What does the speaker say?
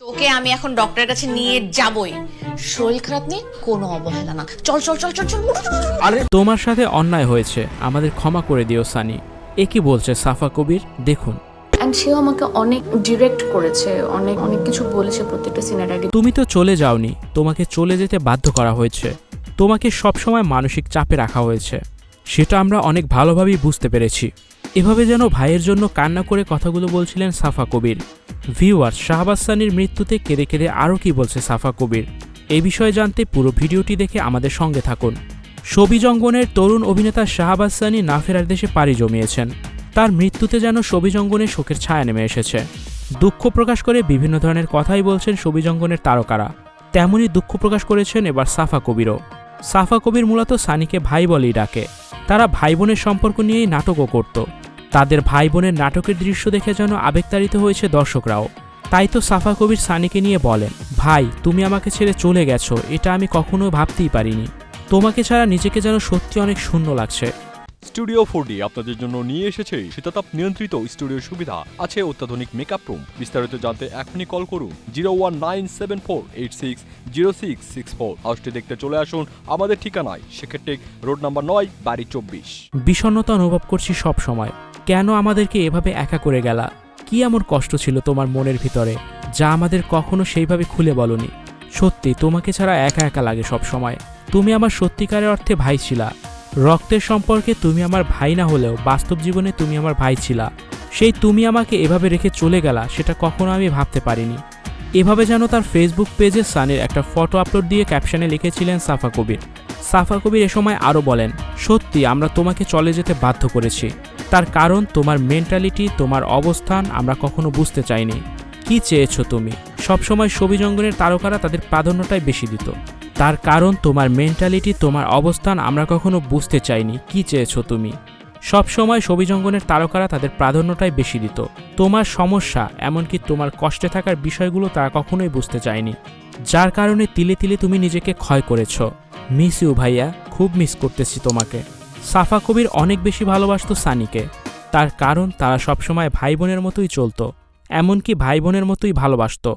তোকে আমি এখন ডক্টরের কাছে নিয়ে যাবই। শরীর খারাপ নিয়ে কোনো অবহেলা না। চল চল চল চল চল। আরে তোমার সাথে অন্যায় হয়েছে। আমাদের ক্ষমা করে দিও সানি। এ কি বলছে সাফা কবির? দেখুন। অ্যান্ড সেও আমাকে অনেক ডিরেক্ট করেছে অনেক অনেক কিছু বলেছে প্রত্যেকটা সিনের আগে। তুমি তো চলে যাওনি। তোমাকে চলে যেতে বাধ্য করা হয়েছে। তোমাকে সবসময় মানসিক চাপে রাখা হয়েছে। সেটা আমরা অনেক ভালোভাবেই বুঝতে পেরেছি। এভাবে যেন ভাইয়ের জন্য কান্না করে কথাগুলো বলছিলেন সাফা কবির। ভিউয়ার শাহবাজ সানির মৃত্যুতে কেঁদে কেঁদে আরও কি বলছে সাফা কবির? এ বিষয়ে জানতে পুরো ভিডিওটি দেখে আমাদের সঙ্গে থাকুন। ছবি জঙ্গনের তরুণ অভিনেতা শাহবাজ সানি না ফেরার দেশে পাড়ি জমিয়েছেন। তার মৃত্যুতে যেন ছবি জঙ্গনে শোকের ছায়া নেমে এসেছে। দুঃখ প্রকাশ করে বিভিন্ন ধরনের কথাই বলছেন ছবি জঙ্গনের তারকারা। তেমনই দুঃখ প্রকাশ করেছেন এবার সাফা কবিরও। সাফা কবির মূলত সানিকে ভাই বলেই ডাকে। তারা ভাই বোনের সম্পর্ক নিয়েই নাটকও করত। তাদের ভাই বোনের নাটকের দৃশ্য দেখে যেন আবেগতাড়িত হয়েছে দর্শকরাও। তাই তো সাফা কবির সানিকে নিয়ে বলেন, ভাই, তুমি আমাকে ছেড়ে চলে গেছো, এটা আমি কখনো ভাবতেই পারিনি। তোমাকে ছাড়া নিজেকে যেন সত্যি অনেক শূন্য লাগছে। স্টুডিও ফোর আপনাদের জন্য নিয়ে এসেছে শীতাতাপ নিয়ন্ত্রিত স্টুডিও সুবিধা। আছে অত্যাধুনিক মেকআপ রুম বিস্তারিত জানতে এখনই কল করুন zero one nine seven four eight six zero six six four হাউসটি দেখতে চলে আসুন আমাদের ঠিকানায়। সেক্ষেত্রে রোড নাম্বার নয়, বাড়ি চব্বিশ। বিষণ্ণতা অনুভব করছি সব সময়। কেন আমাদেরকে এভাবে একা করে গেলা? কি এমন কষ্ট ছিল তোমার মনের ভিতরে, যা আমাদের কখনো সেইভাবে খুলে বলনি? সত্যি, তোমাকে ছাড়া একা একা লাগে সব সময়। তুমি আমার সত্যিকারের অর্থে ভাই ছিলা। রক্তের সম্পর্কে তুমি আমার ভাই না হলেও বাস্তব জীবনে তুমি আমার ভাই ছিলা। সেই তুমি আমাকে এভাবে রেখে চলে গেলা, সেটা কখনো আমি ভাবতে পারিনি। এভাবে যেন তার ফেসবুক পেজে সানির একটা ফটো আপলোড দিয়ে ক্যাপশনে লিখেছিলেন সাফা কবির। সাফা কবির এ সময় আরও বলেন, সত্যি, আমরা তোমাকে চলে যেতে বাধ্য করেছি। তার কারণ তোমার মেন্টালিটি তোমার অবস্থান আমরা কখনো বুঝতে চাইনি। কি চেয়েছো তুমি? সবসময় ছবি জঙ্গনের তারকারা তাদের প্রাধান্যটাই বেশি দিত। তার কারণ তোমার মেন্টালিটি তোমার অবস্থান আমরা কখনো বুঝতে চাইনি। কি চেয়েছো তুমি? সবসময় ছবি জঙ্গনের তারকারা তাদের প্রাধান্যটাই বেশি দিত। তোমার সমস্যা, এমনকি তোমার কষ্টে থাকার বিষয়গুলো তারা কখনোই বুঝতে চায়নি। যার কারণে তিলে তিলে তুমি নিজেকে ক্ষয় করেছ। মিস ইউ ভাইয়া। খুব মিস করতেছি তোমাকে। সাফা কবির অনেক বেশি ভালোবাসত সানিকে। তার কারণ, তারা সবসময় ভাই বোনের মতোই চলতো। এমনকি ভাই বোনের মতোই ভালোবাসতো।